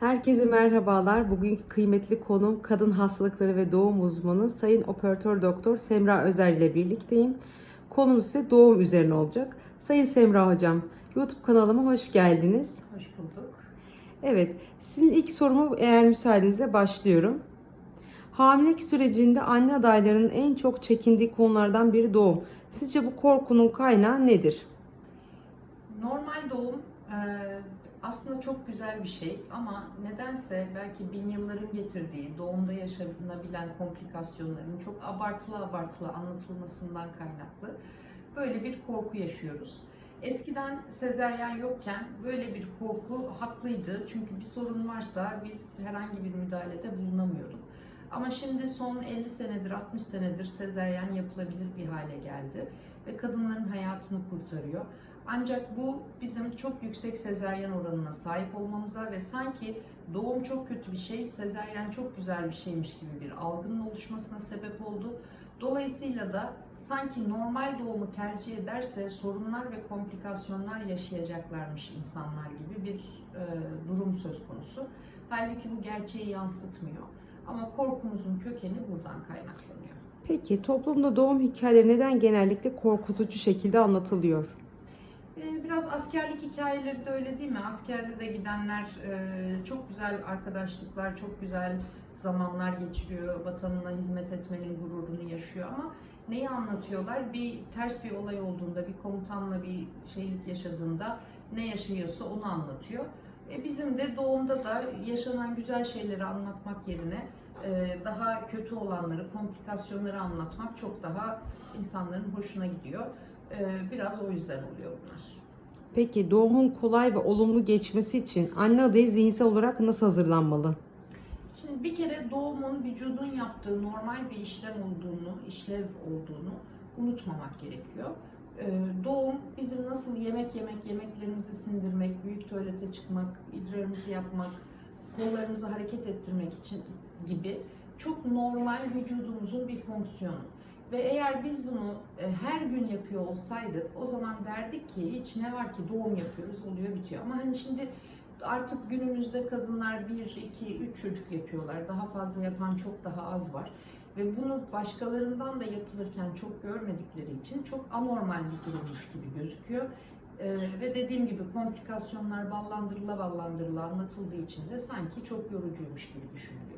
Herkese merhabalar. Bugünkü kıymetli konuğum kadın hastalıkları ve doğum uzmanı Sayın Operatör Doktor Semra Özer ile birlikteyim. Konumuz ise doğum üzerine olacak. Sayın Semra Hocam, YouTube kanalıma hoş geldiniz. Hoş bulduk. Evet, sizin ilk sorumu eğer müsaadenizle başlıyorum. Hamilelik sürecinde anne adaylarının en çok çekindiği konulardan biri doğum. Sizce bu korkunun kaynağı nedir? Normal doğum aslında çok güzel bir şey ama nedense belki bin yılların getirdiği doğumda yaşanabilen komplikasyonların çok abartılı abartılı anlatılmasından kaynaklı böyle bir korku yaşıyoruz. Eskiden sezeryan yokken böyle bir korku haklıydı. Çünkü bir sorun varsa biz herhangi bir müdahalede bulunamıyorduk. Ama şimdi son 50 senedir, 60 senedir sezeryan yapılabilir bir hale geldi ve kadınların hayatını kurtarıyor. Ancak bu bizim çok yüksek sezeryan oranına sahip olmamıza ve sanki doğum çok kötü bir şey, sezeryan çok güzel bir şeymiş gibi bir algının oluşmasına sebep oldu. Dolayısıyla da sanki normal doğumu tercih ederse sorunlar ve komplikasyonlar yaşayacaklarmış insanlar gibi bir e, durum söz konusu. Halbuki bu gerçeği yansıtmıyor. Ama korkumuzun kökeni buradan kaynaklanıyor. Peki toplumda doğum hikayeleri neden genellikle korkutucu şekilde anlatılıyor? Ee, Biraz askerlik hikayeleri de öyle değil mi? Askerde de gidenler e, çok güzel arkadaşlıklar, çok güzel zamanlar geçiriyor. Vatanına hizmet etmenin gururunu yaşıyor ama neyi anlatıyorlar? Bir ters bir olay olduğunda, bir komutanla bir şeylik yaşadığında ne yaşıyorsa onu anlatıyor. E, Bizim de doğumda da yaşanan güzel şeyleri anlatmak yerine e, daha kötü olanları, komplikasyonları anlatmak çok daha insanların hoşuna gidiyor. E, Biraz o yüzden oluyor bunlar. Peki doğumun kolay ve olumlu geçmesi için anne adayı zihinsel olarak nasıl hazırlanmalı? Şimdi bir kere doğumun vücudun yaptığı normal bir işlem olduğunu, işlev olduğunu unutmamak gerekiyor. Ee, Doğum bizim nasıl yemek yemek, yemeklerimizi sindirmek, büyük tuvalete çıkmak, idrarımızı yapmak, kollarımızı hareket ettirmek için gibi çok normal vücudumuzun bir fonksiyonu. Ve eğer biz bunu e, her gün yapıyor olsaydık o zaman derdik ki hiç ne var ki doğum yapıyoruz oluyor bitiyor. Ama hani şimdi artık günümüzde kadınlar 1, 2, 3 çocuk yapıyorlar. Daha fazla yapan çok daha az var. Ve bunu başkalarından da yapılırken çok görmedikleri için çok anormal bir durummuş gibi gözüküyor. Ee, ve dediğim gibi komplikasyonlar ballandırıla ballandırıla anlatıldığı için de sanki çok yorucuymuş gibi düşünülüyor.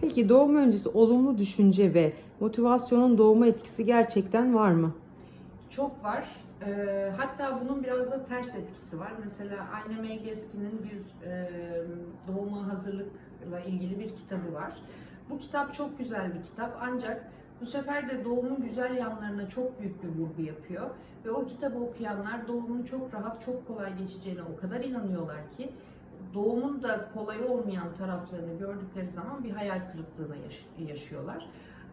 Peki doğum öncesi olumlu düşünce ve motivasyonun doğuma etkisi gerçekten var mı? Çok var. Ee, hatta bunun biraz da ters etkisi var. Mesela Ayna Meygeski'nin bir e, doğuma hazırlıkla ilgili bir kitabı var. Bu kitap çok güzel bir kitap ancak bu sefer de doğumun güzel yanlarına çok büyük bir vurgu yapıyor. Ve o kitabı okuyanlar doğumun çok rahat, çok kolay geçeceğine o kadar inanıyorlar ki doğumun da kolay olmayan taraflarını gördükleri zaman bir hayal kırıklığına yaş- yaşıyorlar.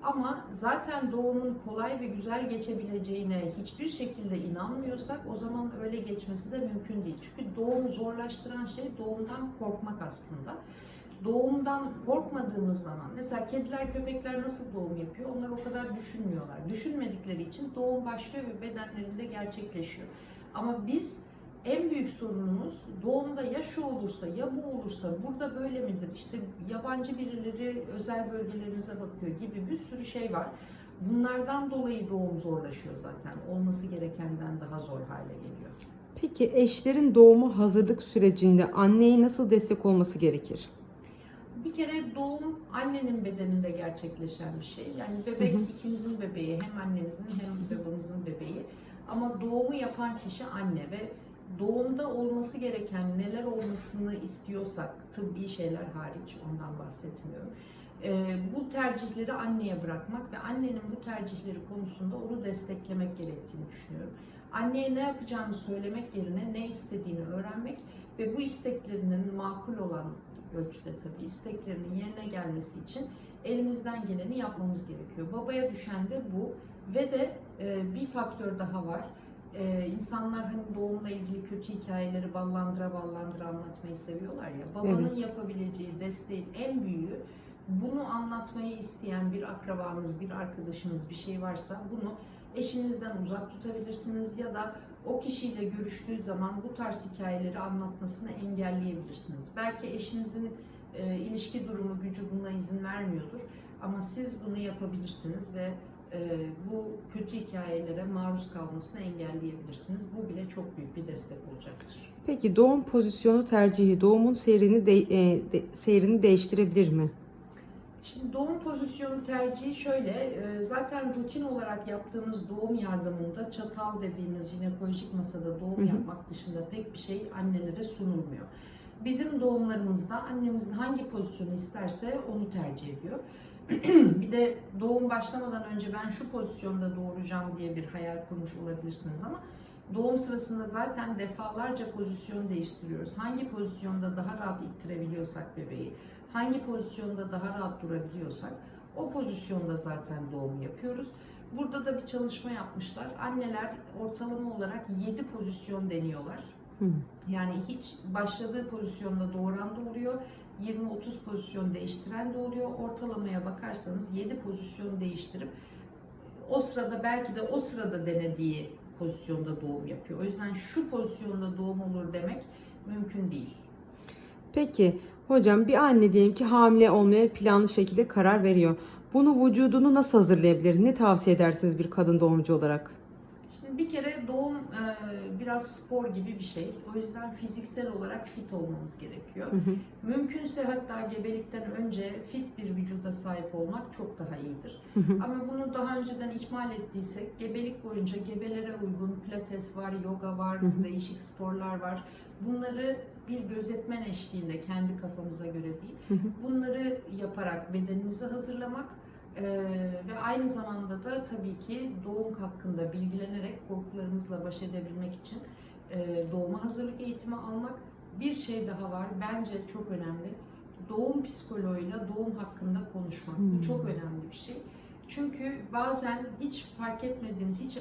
Ama zaten doğumun kolay ve güzel geçebileceğine hiçbir şekilde inanmıyorsak o zaman öyle geçmesi de mümkün değil. Çünkü doğumu zorlaştıran şey doğumdan korkmak aslında. Doğumdan korkmadığımız zaman, mesela kediler, köpekler nasıl doğum yapıyor onlar o kadar düşünmüyorlar. Düşünmedikleri için doğum başlıyor ve bedenlerinde gerçekleşiyor. Ama biz en büyük sorunumuz doğumda ya şu olursa ya bu olursa burada böyle midir işte yabancı birileri özel bölgelerinize bakıyor gibi bir sürü şey var. Bunlardan dolayı doğum zorlaşıyor zaten. Olması gerekenden daha zor hale geliyor. Peki eşlerin doğuma hazırlık sürecinde anneye nasıl destek olması gerekir? Bir kere doğum annenin bedeninde gerçekleşen bir şey. Yani bebek Hı hı. ikimizin bebeği, hem annemizin hem babamızın bebeği. Ama doğumu yapan kişi anne ve doğumda olması gereken neler olmasını istiyorsak, tıbbi şeyler hariç ondan bahsetmiyorum. Ee, bu tercihleri anneye bırakmak ve annenin bu tercihleri konusunda onu desteklemek gerektiğini düşünüyorum. Anneye ne yapacağını söylemek yerine ne istediğini öğrenmek ve bu isteklerinin makul olan ölçüde tabii isteklerinin yerine gelmesi için elimizden geleni yapmamız gerekiyor. Babaya düşen de bu ve de e, bir faktör daha var. E, insanlar hani doğumla ilgili kötü hikayeleri ballandıra ballandıra anlatmayı seviyorlar ya. Babanın yapabileceği desteğin en büyüğü bunu anlatmayı isteyen bir akrabanız, bir arkadaşınız bir şey varsa bunu eşinizden uzak tutabilirsiniz ya da o kişiyle görüştüğü zaman bu tarz hikayeleri anlatmasını engelleyebilirsiniz. Belki eşinizin e, ilişki durumu, gücü buna izin vermiyordur ama siz bunu yapabilirsiniz ve bu kötü hikayelere maruz kalmasını engelleyebilirsiniz. Bu bile çok büyük bir destek olacaktır. Peki doğum pozisyonu tercihi doğumun seyrini de, e, de- seyrini değiştirebilir mi? Şimdi doğum pozisyonu tercihi şöyle, e, zaten rutin olarak yaptığımız doğum yardımında çatal dediğimiz jinekolojik masada doğum Hı hı. yapmak dışında pek bir şey annelere sunulmuyor. Bizim doğumlarımızda annemizin hangi pozisyonu isterse onu tercih ediyor. bir de doğum başlamadan önce ben şu pozisyonda doğuracağım diye bir hayal kurmuş olabilirsiniz ama doğum sırasında zaten defalarca pozisyon değiştiriyoruz. Hangi pozisyonda daha rahat ittirebiliyorsak bebeği, hangi pozisyonda daha rahat durabiliyorsak o pozisyonda zaten doğum yapıyoruz. Burada da bir çalışma yapmışlar. Anneler ortalama olarak 7 pozisyon deniyorlar. Yani hiç başladığı pozisyonda doğuran da oluyor. 20-30 pozisyon değiştiren de oluyor. Ortalamaya bakarsanız 7 pozisyon değiştirip o sırada belki de o sırada denediği pozisyonda doğum yapıyor. O yüzden şu pozisyonda doğum olur demek mümkün değil. Peki hocam bir anne diyelim ki hamile olmaya planlı şekilde karar veriyor. Bunu vücudunu nasıl hazırlayabilir? Ne tavsiye edersiniz bir kadın doğumcu olarak? Bir kere doğum e, biraz spor gibi bir şey. O yüzden fiziksel olarak fit olmamız gerekiyor. Hı hı. Mümkünse hatta gebelikten önce fit bir vücuda sahip olmak çok daha iyidir. Hı hı. Ama bunu daha önceden ihmal ettiysek gebelik boyunca gebelere uygun pilates var, yoga var, Hı hı. değişik sporlar var. Bunları bir gözetmen eşliğinde kendi kafamıza göre değil. Hı hı. Bunları yaparak bedenimizi hazırlamak eee, ve aynı zamanda da tabii ki doğum hakkında bilgilenerek korkularımızla baş edebilmek için eee, doğuma hazırlık eğitimi almak. Bir şey daha var bence çok önemli. Doğum psikoloğuyla doğum hakkında konuşmak. Hmm. Bu çok önemli bir şey. Çünkü bazen hiç fark etmediğimiz, hiç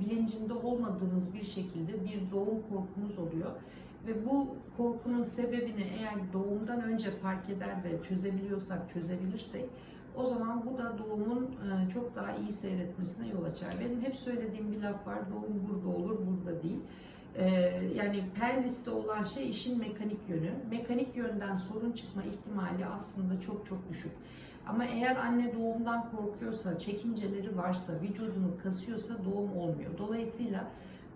bilincinde olmadığımız bir şekilde bir doğum korkumuz oluyor. Ve bu korkunun sebebini eğer doğumdan önce fark eder ve çözebiliyorsak, çözebilirsek o zaman bu da doğumun e, çok daha iyi seyretmesine yol açar. Benim hep söylediğim bir laf var, doğum burada olur, burada değil. E, Yani pelviste olan şey işin mekanik yönü. Mekanik yönden sorun çıkma ihtimali aslında çok çok düşük. Ama eğer anne doğumdan korkuyorsa, çekinceleri varsa, vücudunu kasıyorsa doğum olmuyor. Dolayısıyla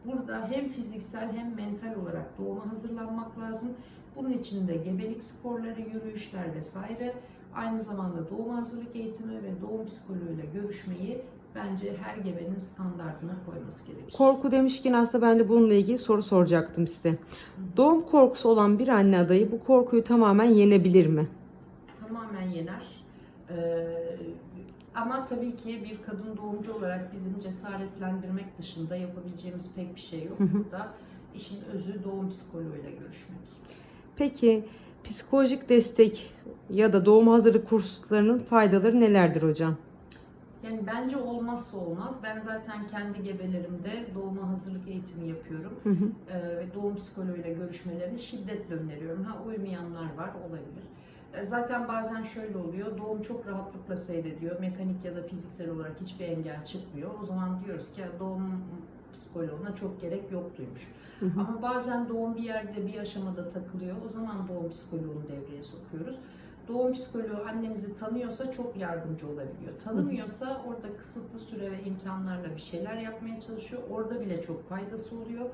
burada hem fiziksel hem mental olarak doğuma hazırlanmak lazım. Bunun için de gebelik sporları, yürüyüşler vesaire, aynı zamanda doğum hazırlık eğitimi ve doğum psikoloğuyla görüşmeyi bence her gebenin standartına koyması gerekir. Korku demişken aslında ben de bununla ilgili soru soracaktım size. Doğum korkusu olan bir anne adayı bu korkuyu tamamen yenebilir mi? tamamen yener. Ee, ama tabii ki bir kadın doğumcu olarak bizim cesaretlendirmek dışında yapabileceğimiz pek bir şey yok. Hı hı. Burada işin özü doğum psikoloğuyla görüşmek. Peki psikolojik destek ya da doğum hazırlık kurslarının faydaları nelerdir hocam? Yani bence olmazsa olmaz. Ben zaten kendi gebelerimde doğuma hazırlık eğitimi yapıyorum. Hı hı. Ee, ve doğum psikoloğuyla görüşmelerini şiddetle öneriyorum. Ha uymayanlar var olabilir. Ee, Zaten bazen şöyle oluyor, doğum çok rahatlıkla seyrediyor. Mekanik ya da fiziksel olarak hiçbir engel çıkmıyor. O zaman diyoruz ki "Ya doğum psikoloğuna çok gerek yoktuymuş. Hı hı. Ama bazen doğum bir yerde bir aşamada takılıyor. O zaman doğum psikoloğunu devreye sokuyoruz. Doğum psikoloğu annemizi tanıyorsa çok yardımcı olabiliyor. Tanımıyorsa orada kısıtlı süre ve imkanlarla bir şeyler yapmaya çalışıyor. Orada bile çok faydası oluyor.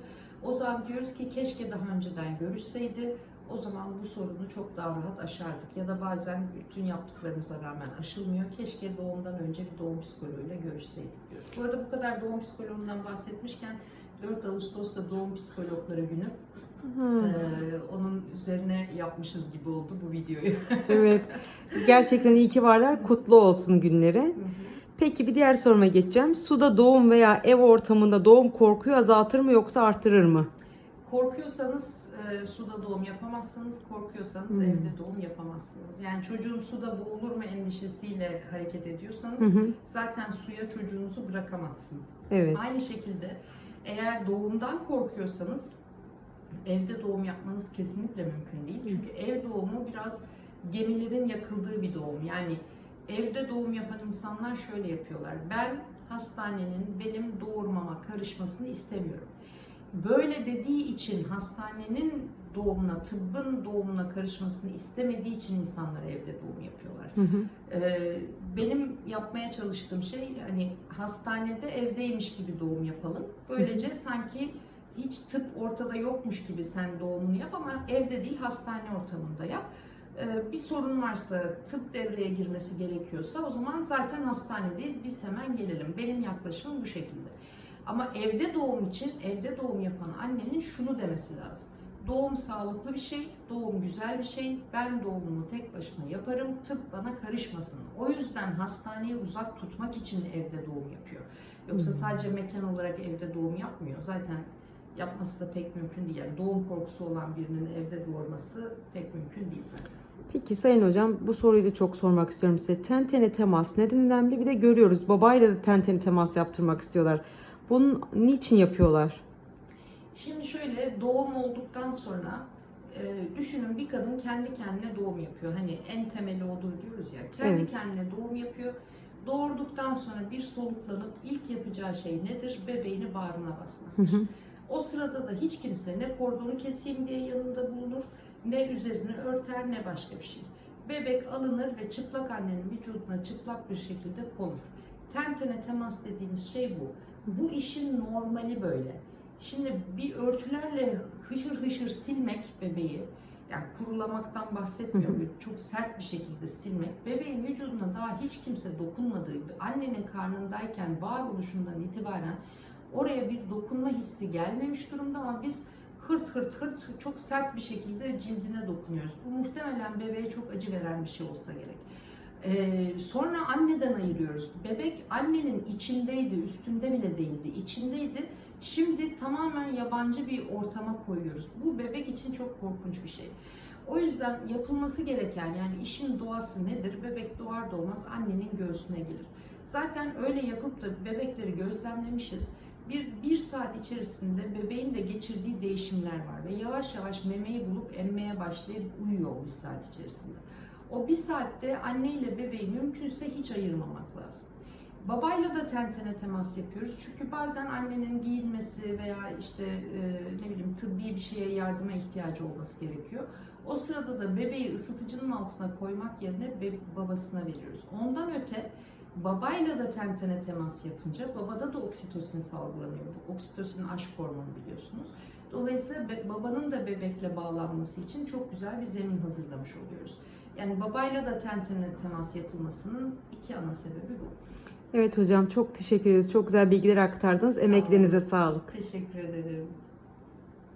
O zaman diyoruz ki keşke daha önceden görüşseydi. O zaman bu sorunu çok daha rahat aşardık. Ya da bazen bütün yaptıklarımıza rağmen aşılmıyor. Keşke doğumdan önce bir doğum psikoloğuyla görüşseydik diyoruz. Bu arada bu kadar doğum psikoloğundan bahsetmişken 4 Ağustos'ta doğum psikologları günü. Hı. Ee, onun üzerine yapmışız gibi oldu bu videoyu. Evet. Gerçekten iyi ki varlar. Kutlu olsun günleri. Peki bir diğer soruma geçeceğim. Suda doğum veya ev ortamında doğum korkuyu azaltır mı yoksa artırır mı? Korkuyorsanız e, suda doğum yapamazsınız, korkuyorsanız Hmm. evde doğum yapamazsınız. Yani çocuğum suda boğulur mu endişesiyle hareket ediyorsanız Hı hı. zaten suya çocuğunuzu bırakamazsınız. Evet. Aynı şekilde eğer doğumdan korkuyorsanız evde doğum yapmanız kesinlikle mümkün değil. Çünkü ev doğumu biraz gemilerin yakıldığı bir doğum. Yani evde doğum yapan insanlar şöyle yapıyorlar. Ben hastanenin benim doğurmama karışmasını istemiyorum. Böyle dediği için hastanenin doğumuna, tıbbın doğumuna karışmasını istemediği için insanlar evde doğum yapıyorlar. Hı hı. Ee, benim yapmaya çalıştığım şey hani hastanede evdeymiş gibi doğum yapalım. Böylece sanki hiç tıp ortada yokmuş gibi sen doğumunu yap ama evde değil hastane ortamında yap. Ee, bir sorun varsa tıp devreye girmesi gerekiyorsa o zaman zaten hastanedeyiz biz hemen gelelim. Benim yaklaşımım bu şekilde. Ama evde doğum için evde doğum yapan annenin şunu demesi lazım. Doğum sağlıklı bir şey, doğum güzel bir şey. Ben doğumumu tek başıma yaparım, tıp bana karışmasın. O yüzden hastaneyi uzak tutmak için evde doğum yapıyor. Yoksa Hmm. sadece mekan olarak evde doğum yapmıyor. Zaten yapması da pek mümkün değil. Yani doğum korkusu olan birinin evde doğurması pek mümkün değil zaten. Peki Sayın Hocam bu soruyu da çok sormak istiyorum size. Ten tene temas neden önemli? Bir de görüyoruz babayla da ten tene temas yaptırmak istiyorlar. Bunun niçin yapıyorlar? Şimdi şöyle doğum olduktan sonra e, düşünün bir kadın kendi kendine doğum yapıyor. Hani en temeli odur diyoruz ya. Kendi Evet. kendine doğum yapıyor. Doğurduktan sonra bir soluklanıp ilk yapacağı şey nedir? Bebeğini bağrına Hı basmaktır. hı. O sırada da hiç kimse ne kordonu keseyim diye yanında bulunur, ne üzerini örter ne başka bir şey. Bebek alınır ve çıplak annenin vücuduna çıplak bir şekilde konur. Ten tene temas dediğimiz şey bu. Bu işin normali böyle. Şimdi bir örtülerle hışır hışır silmek bebeği, yani kurulamaktan bahsetmiyorum, çok sert bir şekilde silmek, bebeğin vücuduna daha hiç kimse dokunmadığı, annenin karnındayken varoluşundan itibaren oraya bir dokunma hissi gelmemiş durumda ama biz hırt hırt hırt çok sert bir şekilde cildine dokunuyoruz. Bu muhtemelen bebeğe çok acı veren bir şey olsa gerek. Ee, sonra anneden ayırıyoruz. Bebek annenin içindeydi, üstünde bile değildi, içindeydi. Şimdi tamamen yabancı bir ortama koyuyoruz. Bu bebek için çok korkunç bir şey. O yüzden yapılması gereken yani işin doğası nedir? Bebek doğar doğmaz annenin göğsüne gelir. Zaten öyle yapıp da bebekleri gözlemlemişiz. Bir, bir saat içerisinde bebeğin de geçirdiği değişimler var ve yavaş yavaş memeyi bulup emmeye başlayıp uyuyor bir saat içerisinde. O bir saatte anne ile bebeği mümkünse hiç ayırmamak lazım. Babayla da ten tene temas yapıyoruz. Çünkü bazen annenin giyinmesi veya işte e, ne bileyim tıbbi bir şeye yardıma ihtiyacı olması gerekiyor. O sırada da bebeği ısıtıcının altına koymak yerine babasına veriyoruz. Ondan öte babayla da ten tene temas yapınca babada da oksitosin salgılanıyor. Bu oksitosin aşk hormonu biliyorsunuz. Dolayısıyla babanın da bebekle bağlanması için çok güzel bir zemin hazırlamış oluyoruz. Yani babayla da ten tene temas yapılmasının iki ana sebebi bu. Evet hocam çok teşekkür ederiz. Çok güzel bilgiler aktardınız. Sağ. Emeklerinize sağlık. Teşekkür ederim.